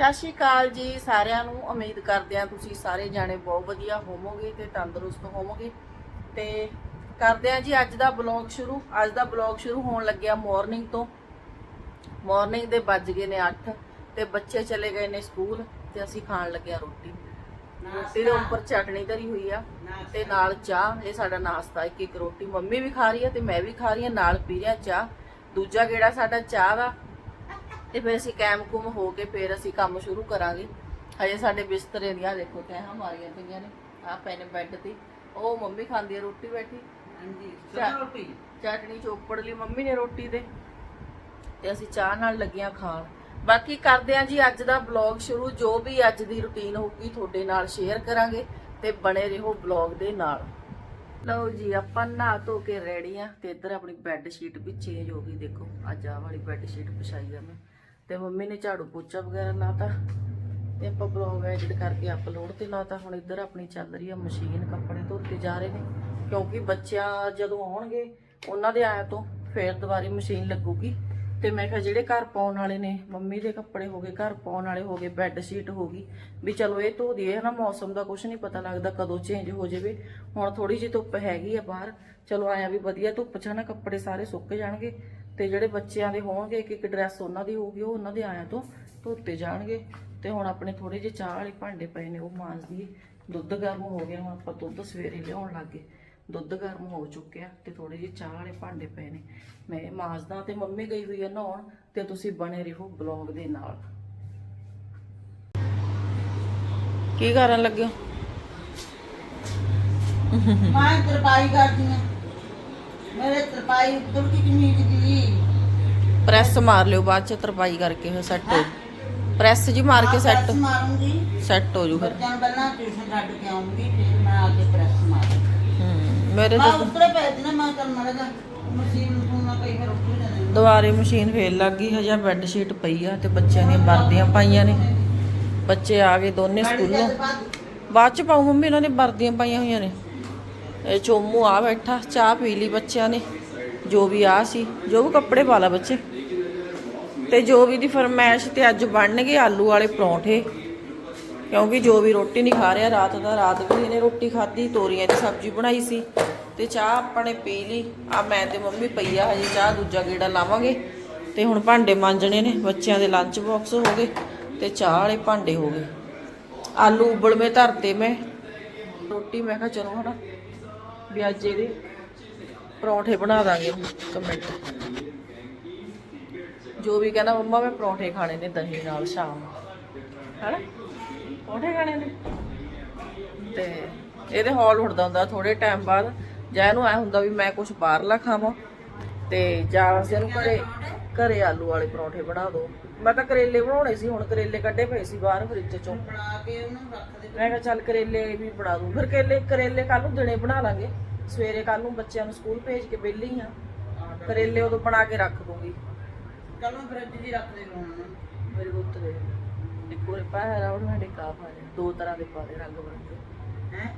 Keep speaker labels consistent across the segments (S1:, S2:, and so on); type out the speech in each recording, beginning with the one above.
S1: ਸਤਿ ਸ਼੍ਰੀ ਅਕਾਲ ਜੀ ਸਾਰਿਆਂ ਨੂੰ। ਉਮੀਦ ਕਰਦੇ ਹਾਂ ਤੁਸੀਂ ਸਾਰੇ ਜਾਣੇ ਬਹੁਤ ਵਧੀਆ ਹੋਵੋਗੇ ਤੇ ਤੰਦਰੁਸਤ ਹੋਵੋਗੇ। ਤੇ ਕਰਦੇ ਹਾਂ ਜੀ ਅੱਜ ਦਾ ਬਲੌਗ ਸ਼ੁਰੂ। ਅੱਜ ਦਾ ਬਲੌਗ ਸ਼ੁਰੂ ਹੋਣ ਲੱਗਿਆ ਮਾਰਨਿੰਗ ਤੋਂ। ਮਾਰਨਿੰਗ ਦੇ ਵੱਜ ਗਏ ਨੇ 8 ਤੇ ਬੱਚੇ ਚਲੇ ਗਏ ਨੇ ਸਕੂਲ ਤੇ ਅਸੀਂ ਖਾਣ ਲੱਗੇ ਹਾਂ ਰੋਟੀ। ਰੋਟੀ ਦੇ ਉੱਪਰ ਚਟਣੀ ਧਰੀ ਹੋਈ ਆ ਤੇ ਨਾਲ ਚਾਹ। ਇਹ ਸਾਡਾ ਨਾਸ਼ਤਾ ਇੱਕ ਇੱਕ ਰੋਟੀ। ਮੰਮੀ ਵੀ ਖਾ ਰਹੀ ਹੈ ਤੇ ਮੈਂ ਵੀ ਖਾ ਰਹੀ ਹਾਂ ਨਾਲ ਪੀ ਰਿਹਾ ਚਾਹ। ਦੂਜਾ ਗੇੜਾ ਸਾਡਾ ਚਾਹ ਦਾ ਤੇ ਫਿਰ ਅਸੀਂ ਕੈਮ ਕੁਮ ਹੋ ਕੇ ਫਿਰ ਅਸੀਂ ਕੰਮ ਸ਼ੁਰੂ ਕਰਾਂਗੇ। ਹਜੇ ਸਾਡੇ ਬਿਸਤਰੇ ਦੀਆਂ ਦੇਖੋ ਤੈਹਾਂ ਮਾਰੀਆਂ ਪਈਆਂ ਨੇ। ਆ ਪਏ ਨੇ ਬੈੱਡ ਤੇ। ਉਹ ਮੰਮੀ ਖਾਂਦੀ ਹੈ ਰੋਟੀ ਬੈਠੀ।
S2: ਹਾਂਜੀ
S1: ਚਾਹ-
S2: ਰੋਟੀ?
S1: ਚਟਣੀ ਚੋਪੜ ਲਈ ਮੰਮੀ ਨੇ ਰੋਟੀ ਦੇ ਤੇ ਅਸੀਂ ਚਾਹ ਨਾਲ ਲੱਗੀਆਂ ਖਾਣ। ਬਾਕੀ ਕਰਦੇ ਆਂ ਜੀ ਅੱਜ ਦਾ ਬਲੌਗ ਸ਼ੁਰੂ। ਜੋ ਵੀ ਅੱਜ ਦੀ ਰੁਟੀਨ ਹੋਊਗੀ ਤੁਹਾਡੇ ਨਾਲ ਸ਼ੇਅਰ ਕਰਾਂਗੇ ਤੇ ਬਣੇ ਰਹੋ ਬਲੌਗ ਦੇ ਨਾਲ। ਲਓ ਜੀ ਆਪਾਂ ਨਹਾ ਧੋ ਕੇ ਰੈਡੀ ਆ ਤੇ ਇੱਧਰ ਆਪਣੀ ਬੈੱਡ ਸ਼ੀਟ ਵੀ ਚੇਂਜ ਹੋ ਗਈ। ਦੇਖੋ ਅੱਜ ਆਹ ਵਾਲੀ ਬੈੱਡ ਸ਼ੀਟ ਵਿਛਾਈ ਆ ਮੈਂ। ਤੇ ਮੰਮੀ ਨੇ ਝਾੜੂ ਪੋਚਾ ਵਗੈਰਾ ਲਾਤਾ ਤੇ ਆਪਾਂ ਬਲੌਗ ਐਡਿਟ ਕਰਕੇ ਅਪਲੋਡ ਤੇ ਲਾਤਾ। ਹੁਣ ਇੱਧਰ ਆਪਣੀ ਚੱਲ ਰਹੀ ਆ ਮਸ਼ੀਨ, ਕੱਪੜੇ ਧੋਤੇ ਜਾ ਰਹੇ ਨੇ। ਕਿਉਂਕਿ ਬੱਚਿਆਂ ਜਦੋਂ ਆਉਣਗੇ, ਉਹਨਾਂ ਦੇ ਆਇਆ ਤੋਂ ਫੇਰ ਦੁਬਾਰੀ ਮਸ਼ੀਨ ਲੱਗੂਗੀ। ਤੇ ਮੈਂ ਕਿਹਾ ਜਿਹੜੇ ਘਰ ਪਾਉਣ ਵਾਲੇ ਨੇ, ਮੰਮੀ ਦੇ ਕੱਪੜੇ ਹੋ ਗਏ, ਘਰ ਪਾਉਣ ਵਾਲੇ ਹੋ ਗਏ ਬੈੱਡ ਸ਼ੀਟ ਹੋ ਗਈ, ਵੀ ਚਲੋ ਇਹ ਧੋ ਦਈਏ, ਹਨਾ, ਮੌਸਮ ਦਾ ਕੁਝ ਨਹੀਂ ਪਤਾ ਲੱਗਦਾ ਕਦੋਂ ਚੇਂਜ ਹੋ ਜਾਵੇ। ਹੁਣ ਥੋੜੀ ਜਿਹੀ ਧੁੱਪ ਹੈਗੀ ਆ ਬਾਹਰ, ਚਲੋ ਆਇਆ ਵੀ ਵਧੀਆ ਧੁੱਪ ਚ ਨਾ ਕੱਪੜੇ ਸਾਰੇ ਸੁੱਕ ਜਾਣਗੇ। ਤੇ ਜਿਹੜੇ ਬੱਚਿਆਂ ਦੇ ਹੋਣਗੇ, ਇੱਕ ਇੱਕ ਡਰੈਸ ਉਹਨਾਂ ਦੀ ਹੋਊਗੀ, ਉਹ ਉਹਨਾਂ ਦੇ ਆਇਆ ਤੋਂ ਧੋਤੇ ਜਾਣਗੇ। ਤੇ ਹੁਣ ਆਪਣੇ ਥੋੜੇ ਜਿਹੇ ਚਾਹ ਵਾਲੇ ਭਾਂਡੇ ਪਏ ਨੇ, ਉਹ ਮਾਂਜ ਦੁੱਧ ਗਰਮ ਹੋ ਗਿਆ, ਹੁਣ ਆਪਾਂ ਦੁੱਧ ਸਵੇਰੇ ਲਿਆਉਣ ਲੱਗੇ। ਦੁੱਧ ਗਰਮ ਹੋ ਚੁੱਕਿਆ ਤੇ ਥੋੜੇ ਜਿਹੇ ਚਾਹ ਵਾਲੇ ਭਾਂਡੇ ਪਏ ਨੇ। ਮੈਂ ਮਾਂਜਦਾ ਤੇ ਮੰਮੀ ਗਈ ਹੋਈ ਹੈ ਨਹਾਉਣ ਤੇ ਤੁਸੀਂ ਬਣੇ ਰਹੋ ਬਲੌਗ ਦੇ ਨਾਲ। ਕੀ ਕਰਨ ਲੱਗੇ ਹੋ?
S2: ਮੈਂ ਤਰਪਾਈ ਕਰਦੀ ਆ ਮੇਰੇ ਤਰਪਾਈ ਉੱਤਰ ਕੀ ਕਮੀਜ਼ ਦੀ?
S1: ਪ੍ਰੈਸ ਮਾਰ ਲਿਓ ਬਾਅਦ ਚ ਤਰਪਾਈ ਕਰਕੇ ਫਿਰ ਸੈੱਟ ਹੋ ਪ੍ਰੈਸ ਜੀ ਮਾਰ ਕੇ ਸੈੱਟ
S2: ਪ੍ਰੈਸ ਮਾਰੂੰਗੀ।
S1: ਸੈੱਟ ਹੋ ਜੂ ਫਿਰ।
S2: ਬੱਚਿਆਂ ਨੂੰ ਪਹਿਲਾਂ ਟਿਊਸ਼ਨ ਛੱਡ ਕੇ ਆਉਂਗੀ ਫਿਰ ਮੈਂ ਆ ਕੇ ਪ੍ਰੈਸ ਮਾਰੂੰਗੀ
S1: ਹਮ, ਮੇਰੇ
S2: ਮੈਂ
S1: ਤਾਂ
S2: ਉੱਤਰੇ ਪੈ ਜਣਾ ਮੈਂ ਕਰ ਮਰਦਾ ਮਸ਼ੀਨ ਨੂੰ ਨਾ ਕਈ ਵਾਰ ਉੱਤਰ ਜਾਂਦੇ
S1: ਦੁਬਾਰੇ ਮਸ਼ੀਨ ਫੇਰ ਲੱਗ ਗਈ ਹਜੇ ਬੈੱਡ ਸ਼ੀਟ ਪਈ ਆ ਤੇ ਬੱਚਿਆਂ ਦੀਆਂ ਵਰਦੀਆਂ ਪਾਈਆਂ ਨੇ। ਬੱਚੇ ਆ ਗਏ ਦੋਨੇ ਸਕੂਲੋਂ। ਬਾਅਦ ਚ ਪਾਉ ਮੰਮੀ ਇਹਨਾਂ ਨੇ ਵਰਦੀਆਂ ਪਾਈਆਂ ਹੋਈਆਂ ਨੇ। ਚੋਮੂ ਆ ਬੈਠਾ, ਚਾਹ ਪੀ ਲਈ ਬੱਚਿਆਂ ਨੇ। ਜੋ ਵੀ ਆ ਸੀ, ਜੋ ਵੀ ਕੱਪੜੇ ਪਾ ਲਾ ਬੱਚੇ। ਤੇ ਜੋ ਵੀ ਦੀ ਫਰਮਾਇਸ਼ ਤੇ ਅੱਜ ਬਣਨਗੇ ਆਲੂ ਵਾਲੇ ਪਰੌਂਠੇ। ਕਿਉਂਕਿ ਜੋ ਵੀ ਰੋਟੀ ਨਹੀਂ ਖਾ ਰਿਹਾ, ਰਾਤ ਦਾ ਰਾਤ ਵੀ ਇਹਨੇ ਰੋਟੀ ਖਾਧੀ, ਤੋਰੀਆਂ ਦੀ ਸਬਜ਼ੀ ਬਣਾਈ ਸੀ। ਤੇ ਚਾਹ ਆਪਾਂ ਨੇ ਪੀ ਲਈ। ਆ ਮੈਂ ਤੇ ਮੰਮੀ ਪਈਆ ਹਜੇ ਚਾਹ ਦੂਜਾ ਗੇੜਾ ਲਾਵਾਂਗੇ। ਤੇ ਹੁਣ ਭਾਂਡੇ ਮਾਂਜਣੇ ਨੇ, ਬੱਚਿਆਂ ਦੇ ਲੰਚ ਬਾਕਸ ਹੋ ਗਏ ਤੇ ਚਾਹ ਵਾਲੇ ਭਾਂਡੇ ਹੋ ਗਏ। ਆਲੂ ਉਬਲ ਉਬਲਵੇਂ ਧਰਤੇ ਮੈਂ। ਰੋਟੀ ਮੈਂ ਕਿਹਾ ਚਲੋ ਹਨਾ। ਵੀ ਅੱਜ ਇਹਦੇ ਪਰੌਂਠੇ ਬਣਾ ਦਾਂਗੇ। ਕਮੈਂਟ ਜੋ ਵੀ ਕਹਿੰਦਾ ਮੰਮਾ, ਮੈਂ ਪਰੌਂਠੇ ਖਾਣੇ ਨੇ ਦਹੀਂ ਨਾਲ ਸ਼ਾਮ ਨੂੰ। ਹੈਨਾ? ਪਰੌਂਠੇ ਖਾਣੇ ਨੇ। ਤੇ ਇਹਦੇ ਹੌਲ ਉੱਠਦਾ ਹੁੰਦਾ ਥੋੜੇ ਟਾਈਮ ਬਾਅਦ। ਜਾਂ ਇਹਨੂੰ ਐ ਹੁੰਦਾ ਵੀ ਮੈਂ ਕੁਝ ਬਾਹਰਲਾ ਖਾਵਾਂ। ਤੇ ਜਾਂ ਅਸੀਂ ਇਹਨੂੰ ਘਰੇ ਘਰੇ ਆਲੂ ਵਾਲੇ ਪਰੌਂਠੇ ਬਣਾ ਦੋ। ਮੈਂ ਤਾਂ ਕਰੇਲੇ ਬਣਾਉਣੇ ਸੀ ਹੁਣ ਕਰੇਲੇ ਕੱਢੇ ਪਏ ਸੀ ਬਾਹਰ ਫ੍ਰਿਜ ਚੋਂ।
S2: ਬਣਾ ਕੇ ਉਹਨੂੰ ਰੱਖ ਦੇ।
S1: ਮੈਂ ਕਿਹਾ ਚੱਲ ਕਰੇਲੇ ਵੀ ਬਣਾ ਦੂੰ। ਫਿਰ ਕਰੇਲੇ ਕਰੇਲੇ ਕੱਲ ਨੂੰ ਦਿਨੇ ਬਣਾ ਲਾਂਗੇ। ਸਵੇਰੇ ਕੱਲ ਨੂੰ ਬੱਚਿਆਂ ਨੂੰ ਸਕੂਲ ਭੇਜ ਕੇ ਵਿਹਲੀ ਆ। ਕਰੇਲੇ ਉਦੋਂ ਬਣਾ ਕੇ ਰੱਖ ਦੂੰਗੀ।
S2: ਕੱਲ ਨੂੰ ਫਰਿੱਜ ਦੀ ਰੱਖ ਦੇ ਹੁਣ
S1: ਮੇਰੇ ਪੁੱਤ ਦੇ। ਇੱਕ ਹੋਰ ਪਾਇਆ ਉਹ ਸਾਡੇ ਕਾ ਪਾ ਦੇ ਦੋ ਤਰ੍ਹਾਂ ਦੇ ਪਾ ਦੇ ਰੰਗ ਬਰੰਗੇ।
S2: ਹੈ?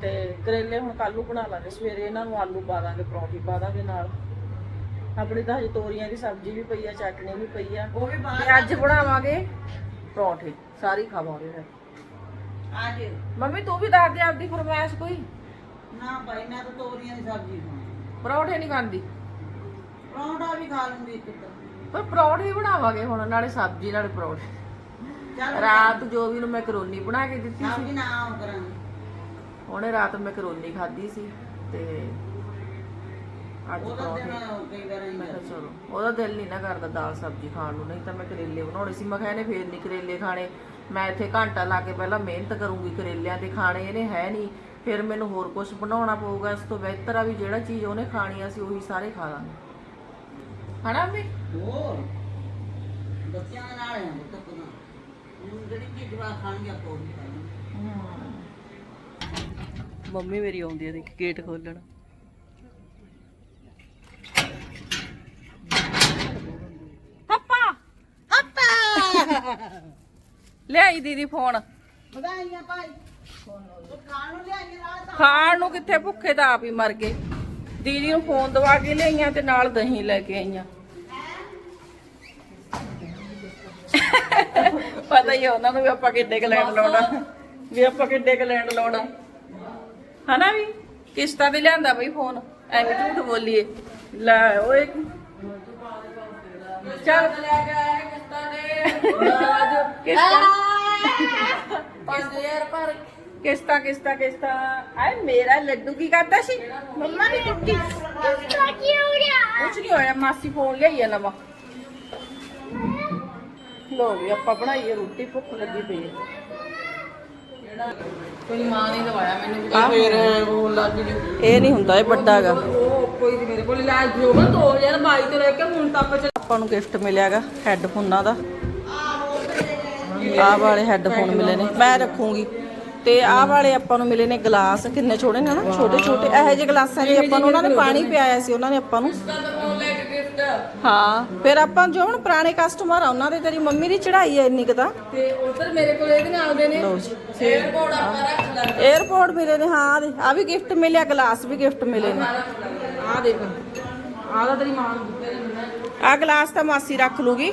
S1: ਤੇ ਕਰੇਲੇ ਹੁਣ ਕੱਲ ਨੂੰ ਬਣਾ ਲਾਂਗੇ। ਸਵੇਰੇ ਇਹਨਾਂ ਨੂੰ ਆਲੂ ਪਾ ਦਾਂਗੇ ਪਰੌਂਠੀ ਪਾ ਦਾਂਗੇ ਨਾਲ। ਆਪਣੀ ਤਾਂ ਹਜੇ ਤੋਰੀਆਂ ਦੀ ਸਬਜ਼ੀ ਵੀ ਪਈ ਆ ਚਟਨੀ ਵੀ ਪਈ ਆ।
S2: ਉਹ ਵੀ ਬਾਹਰ
S1: ਤੇ ਅੱਜ ਬਣਾਵਾਂਗੇ ਪਰੌਂਠੇ ਸਾਰੀ ਖਾਵਾਂਗੇ ਫਿਰ।
S2: ਆ ਜਿਓ
S1: ਮੰਮੀ ਤੂੰ ਵੀ ਦੱਸ ਦੇ ਆਪਦੀ ਫਰਮਾਇਸ਼ ਕੋਈ।
S2: ਨਾ ਭਾਈ ਮੈਂ ਤਾਂ ਤੋਰੀਆਂ ਦੀ ਸਬਜ਼ੀ ਖਾਣੀ
S1: ਪਰੌਂਠੇ ਨਹੀਂ ਖਾਂਦੀ।
S2: ਪਰੌਂਠਾ ਵੀ ਖਾ ਲੂੰਗੀ ਇੱਕ ਤਾਂ।
S1: ਪਰ ਪਰੌਂਠੇ ਹੀ ਬਣਾਵਾਂਗੇ ਹੁਣ ਨਾਲੇ ਸਬਜ਼ੀ ਨਾਲੇ ਪਰੌਂਠੇ।
S2: ਚੱਲ
S1: ਰਾਤ ਜੋ ਵੀ ਨੂੰ ਮੈਕਰੋਨੀ ਬਣਾ ਕੇ ਦਿੱਤੀ ਸੀ।
S2: ਸਬਜ਼ੀ ਨਾ ਉਹ ਕਰਾਂਗੇ।
S1: ਉਹਨੇ ਰਾਤ ਮੈਕਰੋਨੀ ਖਾਧੀ ਸੀ ਤੇ ਅੱਜ
S2: ਉਹਦਾ
S1: ਪਰੌਂਠੇ
S2: ਦਿਨ ਕਈ ਵਾਰ
S1: ਮੈਂ
S2: ਨਹੀਂ
S1: ਕਿਹਾ ਚਲੋ ਉਹਦਾ ਦਿਲ ਨਹੀਂ ਨਾ ਕਰਦਾ ਦਾਲ ਸਬਜ਼ੀ ਖਾਣ ਨੂੰ ਨਹੀਂ ਤਾਂ ਮੈਂ ਕਰੇਲੇ ਬਣਾਉਣੇ ਸੀ। ਮੈਂ ਕਿਹਾ ਇਹਨੇ ਫੇਰ ਨਹੀਂ ਕਰੇਲੇ ਖਾਣੇ। ਮੈਂ ਇੱਥੇ ਘੰਟਾ ਲਾ ਕੇ ਪਹਿਲਾਂ ਮਿਹਨਤ ਕਰੂੰਗੀ ਕਰੇਲਿਆਂ ਦੇ ਖਾਣੇ ਇਹਨੇ ਹੈ ਨਹੀਂ ਫਿਰ ਮੈਨੂੰ ਹੋਰ ਕੁਝ ਬਣਾਉਣਾ ਪਊਗਾ ਇਸ ਤੋਂ ਬਿਹਤਰ ਆ ਵੀ ਜਿਹੜਾ ਚੀਜ਼ ਉਹਨੇ ਖਾਣੀ ਆ ਸੀ ਉਹੀ ਸਾਰੇ ਖਾ ਲਾਂਗੇ। ਹਨਾ ਵੀ
S2: ਹੋਰ? ਬੱਚਿਆਂ ਦੇ ਨਾਲ ਹੈ ਤਾਂ ਪਤਾ ਹੁਣ ਜਿਹੜੀ ਚੀਜ਼ ਵਾ ਖਾਣਗੇ ਆਪਾਂ ਉਹ ਵੀ ਖਾਣਗੇ
S1: ਮੰਮੀ ਮੇਰੀ ਆਉਂਦੀ ਆ ਦੇਖ ਗੇਟ ਖੋਲਣ। ਲਿਆਈ ਦੀਦੀ ਫੋਨ।
S2: ਵਧਾਈਆਂ ਭਾਈ। ਖਾਣ ਨੂੰ ਲਿਆਈਏ ਨਾਲ ਤਾਂ
S1: ਖਾਣ ਨੂੰ ਕਿੱਥੇ? ਭੁੱਖੇ ਤਾਂ ਆਪ ਹੀ ਮਰ ਗਏ। ਦੀਦੀ ਨੂੰ ਫੋਨ ਦਵਾ ਕੇ ਲਿਆਈਆਂ ਤੇ ਨਾਲ ਦਹੀਂ ਲੈ ਕੇ ਆਈਆਂ। ਪਤਾ ਹੀ ਆ ਉਹਨਾਂ ਨੂੰ ਵੀ ਆਪਾਂ ਕਿੱਡੇ ਕ ਲੈਂਡ ਲਾਉਣਾ। ਵੀ ਆਪਾਂ ਕਿੱਡੇ ਕ ਲੈਂਡ ਲਾਉਣਾ। ਹਨਾ ਵੀ? ਕਿਸ਼ਤਾਂ ਤੇ ਲਿਆਂਦਾ ਬਈ ਫੋਨ। ਐਵੇਂ ਝੂਠ ਬੋਲੀਏ। ਲੈ ਓਏ। ਚੱਲ। ਲੈ ਕੇ 5000 ਪਰ ਕਿਸ਼ਤਾਂ ਕਿਸ਼ਤਾਂ ਕਿਸ਼ਤਾਂ। ਆਏ ਮੇਰਾ ਲੱਡੂ ਕੀ ਕਰਦਾ ਸੀ? ਮੰਮਾ ਨੇ ਟੁੱਟੀ ਕੁਛ ਨਹੀਂ ਹੋਇਆ ਮਾਸੀ ਫੋਨ ਲਿਆਈ ਆ ਨਵਾਂ। ਲੋ ਵੀ ਆਪਾਂ ਬਣਾਈਏ ਰੋਟੀ ਭੁੱਖ ਲੱਗੀ ਪਈ ਹੈ ਕੋਈ ਮਾਂ ਨੇ ਦਵਾਇਆ ਮੈਨੂੰ ਫੇਰ ਉਹ ਲੱਗ ਇਹ ਨਹੀਂ ਹੁੰਦਾ ਇਹ ਵੱਡਾ ਹੈਗਾ।
S3: ਕੋਈ ਦੀ ਮੇਰੇ ਕੋਲ ਇਲਾਜ ਵੀ ਹੋਗਾ 2022 ਤੋਂ ਲੈ ਕੇ ਹੁਣ ਤੱਕ ਚ
S1: ਆਪਾਂ ਨੂੰ ਗਿਫਟ ਮਿਲਿਆਗਾ ਹੈੱਡਫੋਨਾਂ ਦਾ। ਆਹ ਵਾਲੇ ਹੈੱਡਫੋਨ ਮਿਲੇ ਨੇ। ਮੈਂ ਰੱਖੂੰਗੀ। ਤੇ ਆਹ ਵਾਲੇ ਆਪਾਂ ਨੂੰ ਮਿਲੇ ਨੇ ਗਲਾਸ। ਕਿੰਨੇ ਛੋੜੇ ਨੇ ਨਾ? ਛੋਟੇ ਛੋਟੇ। ਇਹੋ ਜਿਹੇ ਗਲਾਸਾਂ 'ਚ ਆਪਾਂ ਨੂੰ ਉਹਨਾਂ ਨੇ ਪਾਣੀ ਪਿਆਇਆ ਸੀ ਉਹਨਾਂ ਨੇ ਆਪਾਂ ਨੂੰ। ਹਾਂ। ਫਿਰ ਆਪਾਂ ਜੋ ਹੁਣ ਪੁਰਾਣੇ ਕਸਟਮਰ ਆ ਉਹਨਾਂ ਦੇ ਤੇਰੀ ਮੰਮੀ ਦੀ ਚੜਾਈ ਆ ਇੰਨੀ ਕਦਾ ਤੇ।
S3: ਉਧਰ ਮੇਰੇ ਕੋਲ ਇਹਦੇ ਨਾਲ ਆਉਂਦੇ ਨੇ। 에어ਪੋਰਟ ਆਪਾਂ ਰੱਖ ਲਾਂਗੇ
S1: 에어ਪੋਰਟ ਮਿਲੇ ਨੇ ਹਾਂ ਆ ਵੀ ਗਿਫਟ ਮਿਲਿਆ ਗਲਾਸ ਵੀ ਗਿਫਟ ਮਿਲੇ ਨੇ।
S3: ਆ ਦੇਖ। ਆ ਦਾ ਤੇਰੀ ਮਾਂ ਨੂੰ ਦਿੱਤੇ ਨੇ
S1: ਆ ਗਲਾਸ ਤਾਂ ਮਾਸੀ ਰੱਖ ਲੂਗੀ।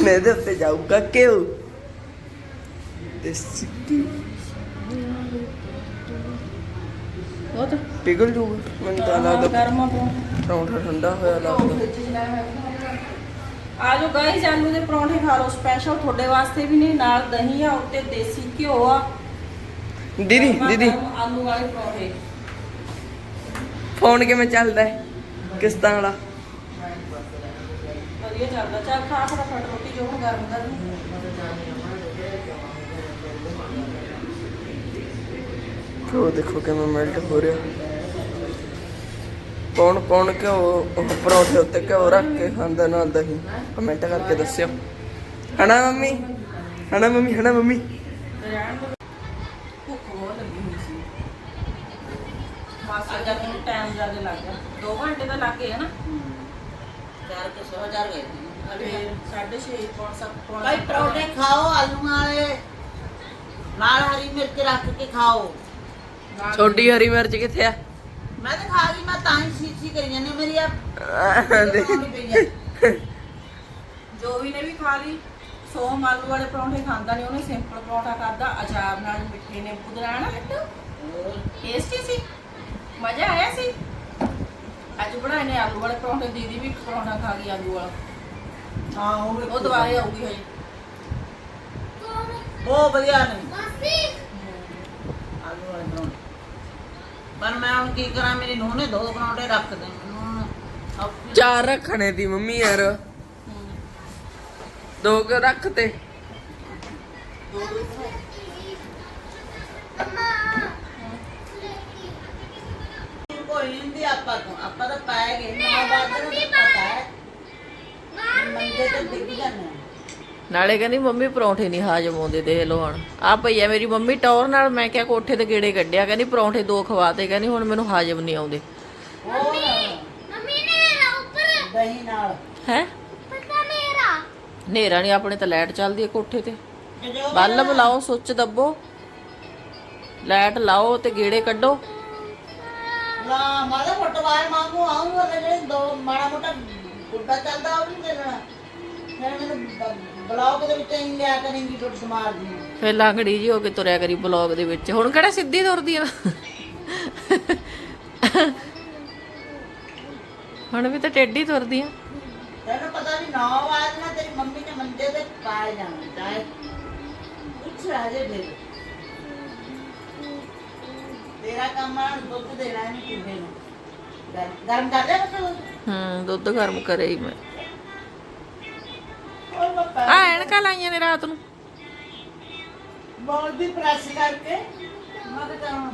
S4: मैं इधर से जाऊंगा क्यों देसी घी
S1: ਉਹ ਤਾਂ
S4: पिघल जूगा मैंने तो लगता
S1: ਗਰਮਾ ਤੋਂ
S4: परांठा ठंडा होया लगता
S1: ਆ ਜੋ ਗਾਈਸ ਆਲੂ ਦੇ ਪਰੌਂਠੇ ਖਾ ਲਓ ਸਪੈਸ਼ਲ ਤੁਹਾਡੇ ਵਾਸਤੇ ਵੀ ਨੇ ਨਾਲ ਦਹੀਂ ਆ ਉੱਤੇ ਦੇਸੀ ਘਿਓ ਆ
S4: दीदी दीदी
S1: ਆਲੂ ਵਾਲੇ ਪਰੌਂਠੇ
S4: फोन किवें ਚੱਲਦਾ ਹੈ ਕਿਸ਼ਤਾਂ ਵਾਲਾ
S1: ਵਧੀਆ ਚੱਲਦਾ ਚੱਲ ਖਾ ਫਟਾਫਟ ਰੋਟੀ ਜੋ ਹੁਣ ਗਰਮ ਕਰ
S4: ਉਹ ਦੇਖੋ ਕਿਵੇਂ ਮੈਲਟ ਹੋ ਰਿਹਾ। ਕੌਣ ਕੌਣ ਘਿਓ ਉਹ ਪਰੌਂਠੇ ਉੱਤੇ ਘਿਓ ਰੱਖ ਕੇ ਖਾਂਦਾ ਨਾਲ ਦਹੀਂ? ਕਮੈਂਟ ਕਰਕੇ ਦੱਸਿਓ। ਹਨਾ ਮੰਮੀ? ਹਨਾ ਮੰਮੀ ਹਨਾ ਮੰਮੀ?
S1: ਭੁੱਖ ਬਹੁਤ ਲੱਗੀ ਹੋਈ ਸੀ। ਮਾਸਾ ਜਾ ਕੇ ਟਾਈਮ ਜ਼ਿਆਦਾ ਲੱਗ ਗਿਆ। 2 ਘੰਟੇ ਤਾਂ ਲੱਗ ਗਏ ਹਨਾ।
S2: ਚਾਰ ਕੇ ਸੌ ਹਜ਼ਾਰ ਗਏ
S1: ਫਿਰ 6:30 ਪੌਣ 7 ਪੌਣ
S2: ਭਾਈ ਪਰੌਂਠੇ ਖਾਓ ਆਲੂਆਂ ਵਾਲੇ ਨਾਲ ਹਰੀ ਮਿਰਚ ਰੱਖ ਕੇ ਖਾਓ।
S4: ਛੋਟੀ ਹਰੀ ਮਿਰਚ ਕਿੱਥੇ ਆ?
S2: ਮੈਂ ਤਾਂ ਖਾ ਗਈ ਮੈਂ ਤਾਂ ਹੀ ਸੀਸੀ ਕਰੀ ਜਾਂਦੀ ਹਾਂ। ਮੇਰੀ ਆ
S1: ਜੋ ਵੀ ਨੇ ਵੀ ਖਾ ਲਈ ਸੋਮ ਆਲੂ ਵਾਲੇ ਪਰੌਂਠੇ ਖਾਂਦਾ ਨਹੀਂ ਉਹਨੇ ਸਿੰਪਲ ਪਰੌਂਠਾ ਖਾਦਾ ਅਚਾਰ ਨਾਲ ਮਿੱਠੇ ਨੇ ਪੁਦਰਾਣਾ ਲੱਡੂ। ਟੇਸਟੀ ਸੀ। ਮਜ਼ਾ ਆਇਆ ਸੀ? ਅੱਜ ਬਣਾਏ ਨੇ ਆਲੂ ਵਾਲੇ ਪਰੌਂਠੇ ਦੀਦੀ ਵੀ ਪਰੌਂਠਾ ਖਾ ਗਈ ਆਲੂ ਵਾਲਾ।
S2: ਹਾਂ ਉਹ ਵੀ
S1: ਉਹ ਦੁਬਾਰੇ ਆਊਗੀ ਹਜੇ।
S2: ਬਹੁਤ ਵਧੀਆ ਨੇ। ਆਲੂ ਵਾਲੇ ਪਰੌਂਠੇ। ਪਰ ਮੈਂ ਹੁਣ ਕੀ ਕਰਾਂ ਮੇਰੀ ਨੂੰਹ ਨੇ ਦੋ ਪਰੌਂਠੇ ਰੱਖ ਦੇ ਮੈਨੂੰ ਹੁਣ ਔਖੀ-
S4: ਚਾਰ ਰੱਖਣੇ ਦੀ ਮੰਮੀ ਯਾਰ। ਦੋ ਕਿ ਰੱਖ ਤੇ।
S2: ਕੋਈ ਨਹੀਂ ਆਪਾਂ ਤੋਂ। ਆਪਾਂ ਤਾਂ ਪਾਏ ਗਏ। ਨਾ ਬਾਅਦ ਨੂੰ ਤਾਂ ਪਤਾ ਹੈ। ਮੰਦੇ ਤੇ ਡਿੱਗ ਜਾਂਦੇ ਆ।
S1: ਨਾਲੇ ਕਹਿੰਦੀ ਮੰਮੀ ਪਰੌਂਠੇ ਨਹੀਂ ਹਾਜਮ ਆਉਂਦੇ ਦੇਖ ਲੋ ਹੁਣ। ਆ ਭਈਆ ਮੇਰੀ ਮੰਮੀ ਟੌਰ ਨਾਲ। ਮੈਂ ਕਿਹਾ ਕੋਠੇ ਤੇ ਗੇੜੇ ਕੱਢਿਆ। ਕਹਿੰਦੀ ਪਰੌਂਠੇ ਦੋ ਖਵਾਤੇ ਕਹਿੰਦੀ ਹੁਣ ਮੈਨੂੰ ਹਾਜਮ ਨਹੀਂ ਆਉਂਦੇ।
S2: ਹੋਰ?
S5: ਮੰਮੀ ਨੇ ਉੱਪਰ।
S2: ਦਹੀਂ ਨਾਲ।
S1: ਹੈ?
S5: ਪਤਾ ਮੇਰਾ
S1: ਹਨੇਰਾ ਨਹੀਂ ਆਪਣੇ ਤਾਂ ਲਾਈਟ ਚੱਲਦੀ ਹੈ ਕੋਠੇ ਤੇ। ਬੱਲਬ ਲਾਓ ਸੁੱਚ ਦੱਬੋ। ਲਾਈਟ ਲਾਓ ਤੇ ਗੇੜੇ ਕੱਢੋ।
S2: ਨਾ ਮਾਦਾ ਫੁੱਟਬਾਲ ਮੰਗੂ ਆਉਂਗਾ ਜਿਹੜੇ ਦੋ ਮਾੜਾ ਮੋਟਾ ਗੁੱਡਾ ਚੱਲਦਾ ਉਹ ਨਹੀਂ ਦੇਣਾ ਫਿਰ ਮੈਨੂੰ ਬਲੌਕ ਦੇ ਵਿੱਚ ਹੀ ਲਿਆ ਕਰੇਂਗੀ ਟੁੱਟ ਮਾਰਦੀ
S1: ਫੇਰ ਲਾਂਗੜੀ ਜੀ ਹੋ ਕੇ ਤੁਰਿਆ ਕਰੀ ਬਲੌਗ ਦੇ ਵਿੱਚ। ਹੁਣ ਕਿਹੜਾ ਸਿੱਧੀ ਤੁਰਦੀ ਆ? ਹੁਣ ਵੀ ਤਾਂ ਟੇਢੀ ਤੁਰਦੀ ਆ।
S2: ਤੈਨੂੰ ਪਤਾ ਵੀ ਨੌ ਵਾਰ ਨਾ ਤੇਰੀ ਮੰਮੀ ਨੇ ਮੰਜੇ ਤੇ ਪਾਏ ਜਾਣਾ ਚਾਹੇ ਕੁਛ ਰਾਜੇ ਦੇ ਤੇਰਾ ਕੰਮ ਆ ਦੁੱਧ ਦੇਣਾ ਇਹਨੂੰ ਚੂਹੇ ਨੂੰ। ਗਰਮ- ਗਰਮ ਕਰ ਲਿਆ ਬਸ
S1: ਹੂੰ ਦੁੱਧ ਗਰਮ ਕਰੇ ਹੀ ਮੈਂ।
S2: ਉਹ ਬੱਪਾ
S1: ਆ ਐਨਕਾਂ ਲਾਈਆਂ ਨੇ ਰਾਤ ਨੂੰ।
S2: ਬੋਲ ਪ੍ਰੈਸ ਕਰਕੇ ਮੈਂ ਤਾਂ ਕਹਾਂ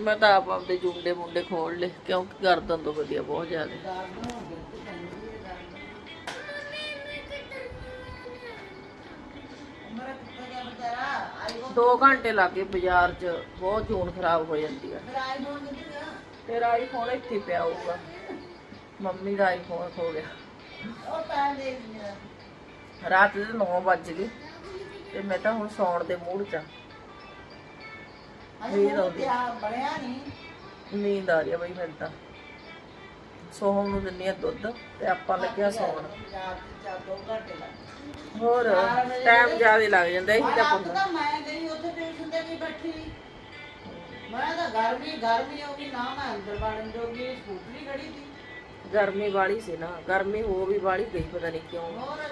S1: ਮੈਂ ਤਾਂ ਆਪ ਆਪਦੇ ਜੁੰਡੇ ਮੁੰਡੇ ਖੋਲ ਲੇ ਕਿਉਂਕਿ ਗਰਦਨ ਤੋਂ ਵਧੀਆ ਬਹੁਤ ਜ਼ਿਆਦਾ। 2 ਘੰਟੇ ਲੱਗੇ ਬਾਜ਼ਾਰ 'ਚ ਬਹੁਤ ਜੂਨ ਖਰਾਬ ਹੋ ਜਾਂਦੀ ਆ। ਤੇਰਾ ਆਈਫੋਨ ਇੱਥੇ ਹੀ ਪਿਆ ਹੋਊਗਾ। ਮੰਮੀ ਦਾ ਆਈਫੋਨ ਖੋ ਗਿਆ।
S2: ਦੇ
S1: ਰਾਤ ਦੇ 9 ਵੱਜ ਗਏ ਤੇ ਮੈਂ ਤਾਂ ਹੁਣ ਸੌਣ ਦੇ ਮੂਡ 'ਚ ਆ। ਨੀਂਦ ਆਉਂਦੀ। ਨੀਂਦ ਆ ਰਹੀ ਆ ਬਈ ਮੈਨੂੰ ਤਾਂ। ਸੋਹਣ ਨੂੰ ਦਿੰਨੀ ਆ ਦੁੱਧ ਤੇ ਆਪਾਂ ਲੱਗਿਆ ਸੌਣ।
S2: ਦੋ
S1: ਹੋਰ ਟਾਈਮ ਜ਼ਿਆਦਾ ਲੱਗ ਜਾਂਦਾ ਇਹੀ ਤਾਂ
S2: ਰਾਤ ਮੈਂ ਤਾਂ ਗਰਮੀ ਗਰਮੀ ਹੋ ਗਈ ਨਾ ਮੈਂ ਅੰਦਰ ਵੜਨ ਜੋਗੀ ਸਕੂਟਰੀ ਖੜੀ ਸੀ।
S1: ਗਰਮੀ ਵਾਲੀ ਸੀ ਨਾ ਗਰਮੀ ਹੋ ਵੀ ਵਾਲੀ ਗਈ ਪਤਾ ਨਹੀਂ ਕਿਉਂ।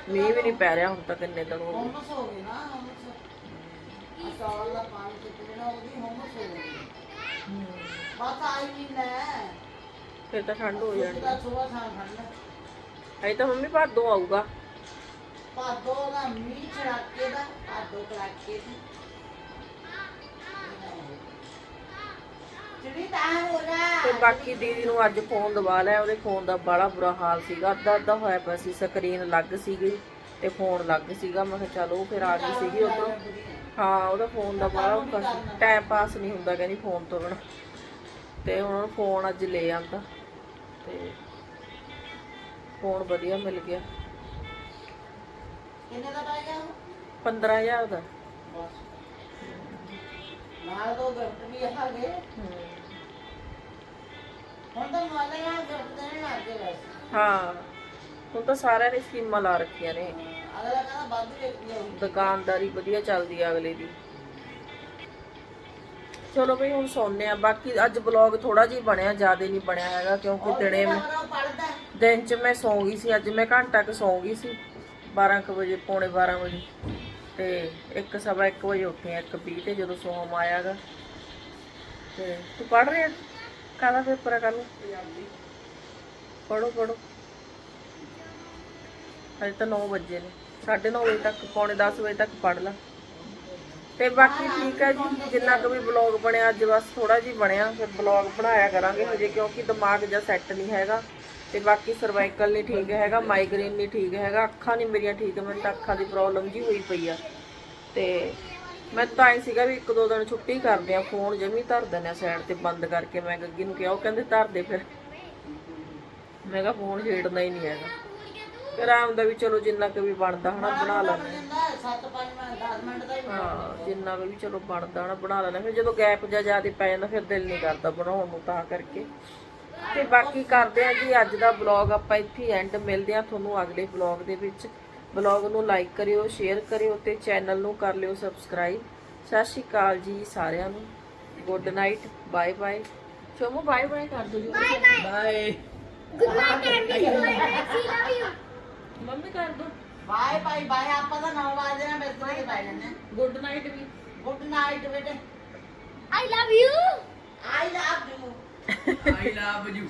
S1: ਮੀਂਹ ਵੀ ਨਹੀਂ ਪੈ ਰਿਹਾ ਹੁਣ ਤਾਂ ਕਿੰਨੇ ਦਿਨ ਹੋ ਗਏ।
S2: ਹਮਸ ਹੋ ਗਈ ਨਾ ਹਮਸ। ਅਸਾਲ ਦਾ ਪਾਣੀ ਤੇ ਪੀਣਾ ਉਹਦੀ ਹਮਸ ਹੋ ਗਈ। ਬਸ ਆਈ ਨਹੀਂ ਲੈ
S1: ਫਿਰ ਤਾਂ ਠੰਡ ਹੋ ਜਾਣੀ।
S2: ਸ਼ਾਮ ਠੰਡ।
S1: ਅਜੇ ਤਾਂ ਮੰਮੀ ਭਾਦੋਂ ਆਊਗਾ।
S2: ਭਾਦੋ ਦਾ ਮੀਂਹ ਛੜਾਕੇ ਦਾ ਭਾਦੋ ਕੜਾਕੇ ਦੀ। ਤਾਂ
S1: ਬਾਕੀ ਦੀਦੀ ਨੂੰ ਅੱਜ ਫੋਨ ਦਵਾ ਲਿਆ ਉਹਦੇ ਫੋਨ ਦਾ ਬੜਾ ਬੁਰਾ ਹਾਲ ਸੀਗਾ। ਅੱਧਾ ਅੱਧਾ ਹੋਇਆ ਪਿਆ ਸੀ ਸਕਰੀਨ ਲੱਗ ਸੀਗੀ ਤੇ ਫੋਨ ਲੱਗ ਸੀਗਾ। ਮੈਂ ਕਿਹਾ ਚਲੋ ਫਿਰ ਆ ਗਈ ਸੀਗੀ ਉਧਰੋਂ। ਹਾਂ ਉਹਦਾ ਫੋਨ ਦਾ ਬੜਾ ਟਾਈਮ ਪਾਸ ਨਹੀਂ ਹੁੰਦਾ ਕਹਿੰਦੀ ਫੋਨ ਤੋਂ ਬਿਨਾ। ਤੇ ਹੁਣ ਫੋਨ ਅੱਜ ਲੈ ਆਂਦਾ। ਤੇ ਫੋਨ ਵਧੀਆ ਮਿਲ ਗਿਆ।
S2: ਕਿੰਨੇ ਦਾ ਪੈ ਗਿਆ ਉਹ?
S1: 15000 ਦਾ।
S2: ਬਸ। ਨਾਲ ਦੋ ਗਿਫਟ ਵੀ ਆ ਗਏ ਹੁਣ ਤਾਂ ਨਾਲ
S1: ਹਾਂ ਹੁਣ ਤਾਂ ਸਾਰਿਆਂ ਨੇ ਸਕੀਮਾਂ ਲਾ ਰੱਖੀਆਂ ਨੇ।
S2: ਅਗਲਾ ਕਹਿੰਦਾ ਵੱਧ ਵੇਚਦੀ ਆ
S1: ਦੁਕਾਨਦਾਰੀ ਵਧੀਆ ਚੱਲਦੀ ਆ ਅਗਲੇ ਦੀ। ਚਲੋ ਬਈ ਹੁਣ ਸੌਂਨੇ ਆ ਬਾਕੀ ਅੱਜ ਬਲੌਗ ਥੋੜਾ ਜਿਹਾ ਬਣਿਆ ਜ਼ਿਆਦਾ ਨਹੀਂ ਬਣਿਆ ਹੈਗਾ ਕਿਉਂਕਿ ਦਿਨੇ
S2: ਪੜਦਾ
S1: ਦਿਨ 'ਚ ਮੈਂ ਸੌਂ ਗਈ ਸੀ ਅੱਜ ਮੈਂ ਘੰਟਾ ਕੁ ਸੌਂ ਗਈ ਸੀ 12 ਕੁ ਵਜੇ ਪੌਣੇ 12 ਵਜੇ। ਤੇ 1 ਸਵਾ 1 ਵਜੇ ਉੱਠੀ 1 ਵੀਹ ਤੇ ਜਦੋਂ ਸੌਮ ਆਇਆਗਾ ਤੇ ਤੂੰ ਪੜ ਰਿਹਾ? ਕਾਹਦਾ ਪੇਪਰ ਆ ਕੱਲ ਪੜੋ ਪੜੋ ਅਜੇ ਤਾਂ 9 ਵਜੇ ਨੇ। 9:30 ਵਜੇ ਤੱਕ, ਪੌਣੇ 10 ਵਜੇ ਤੱਕ ਪੜ ਲਾ। ਤੇ ਬਾਕੀ ਠੀਕ ਹੈ ਜੀ, ਜਿੰਨਾ ਕੁ ਵੀ ਬਲੌਗ ਬਣਿਆ, ਅੱਜ ਬਸ ਥੋੜਾ ਜਿਹਾ ਬਣਿਆ। ਫਿਰ ਬਲੌਗ ਬਣਾਇਆ ਕਰਾਂਗੇ ਹਜੇ, ਕਿਉਂਕਿ ਦਿਮਾਗ ਜਾਂ ਸੈੱਟ ਨਹੀਂ ਹੈਗਾ। ਤੇ ਬਾਕੀ ਸਰਵਾਈਕਲ ਨਹੀਂ ਠੀਕ ਹੈਗਾ ਮਾਈਗ੍ਰੇਨ ਨਹੀਂ ਠੀਕ ਹੈਗਾ, ਅੱਖਾਂ ਨਹੀਂ ਮੇਰੀਆਂ ਠੀਕ, ਮੈਨੂੰ ਤਾਂ ਅੱਖਾਂ ਦੀ ਪ੍ਰੋਬਲਮ ਜੀ ਹੋਈ ਪਈ ਆ। ਤੇ ਮੈਂ ਤਾਂ ਐ ਸੀਗਾ ਵੀ ਇੱਕ ਦੋ ਦਿਨ ਛੁੱਟੀ ਕਰਦੇ ਆ ਫੋਨ ਜਮੀ ਧਰ ਦਿੰਦੇ ਆ ਸਾਈਡ ਤੇ ਬੰਦ ਕਰਕੇ। ਮੈਂ ਗੱਗੀ ਨੂੰ ਕਿਹਾ ਉਹ ਕਹਿੰਦੇ ਧਰ ਦੇ ਫਿਰ। ਮੈਂ ਕਿਹਾ ਫੋਨ ਛੇੜਨਾ ਹੀ ਨਹੀਂ ਹੈਗਾ। ਫਿਰ ਆਮ ਦਾ ਵੀ ਚਲੋ ਜਿੰਨਾ ਕੁ ਵੀ ਬਣਦਾ ਹਨਾ ਬਣਾ ਲੈਂਦੇ ਹਾਂ।
S2: ਜਾਂਦਾ 7 5 ਮਿੰਟ 10 ਮਿੰਟ ਦਾ ਹੀ
S1: ਹਾਂ ਜਿੰਨਾ ਕੁ ਵੀ ਚਲੋ ਬਣਦਾ ਨਾ ਬਣਾ ਲੈਣਾ ਫਿਰ ਜਦੋਂ ਗੈਪ ਜਾਂ ਜ਼ਿਆਦਾ ਪੈ ਜਾਂਦਾ ਫਿਰ ਦਿਲ ਨਹੀਂ ਕਰਦਾ ਬਣਾਉਣ ਨੂੰ ਤਾਂ ਕਰਕੇ। ਤੇ ਬਾਕੀ ਕਰਦੇ ਆ ਜੀ ਅੱਜ ਦਾ ਬਲੌਗ ਆਪਾਂ ਇੱਥੇ ਐਂਡ ਮਿਲਦੇ ਆ ਤੁਹਾਨੂੰ ਅਗਲੇ ਬਲੌਗ ਦੇ ਵਿੱਚ। ਬਲੌਗ ਨੂੰ ਲਾਈਕ ਕਰਿਓ ਸ਼ੇਅਰ ਕਰਿਓ ਤੇ ਚੈਨਲ ਨੂੰ ਕਰ ਲਿਓ ਸਬਸਕ੍ਰਾਈਬ। ਸਤਿ ਸ਼੍ਰੀ ਅਕਾਲ ਜੀ ਸਾਰਿਆਂ ਨੂੰ। ਗੁੱਡ ਨਾਈਟ ਬਾਏ ਬਾਏ ਚੋਮੋ ਬਾਏ ਬਾਏ ਕਰ ਦਿਓ ਜੀ।
S5: Bye Auntie. Good night. See, love you.
S1: Mummy ਕਰ ਦੋ
S2: ਬਾਏ ਬਾਏ ਬਾਏ ਆਪਾਂ ਤਾਂ 9 ਵਜੇ ਨਾਲ ਬਿਸਤਰੇ ਤੇ ਪੈ ਜਾਂਦੇ
S1: ਗੁੱਡ ਨਾਈਟ ਵੀ।
S2: ਗੁੱਡ ਨਾਈਟ ਬੇਟੇ।
S5: I love you.
S2: I love you
S5: I love you.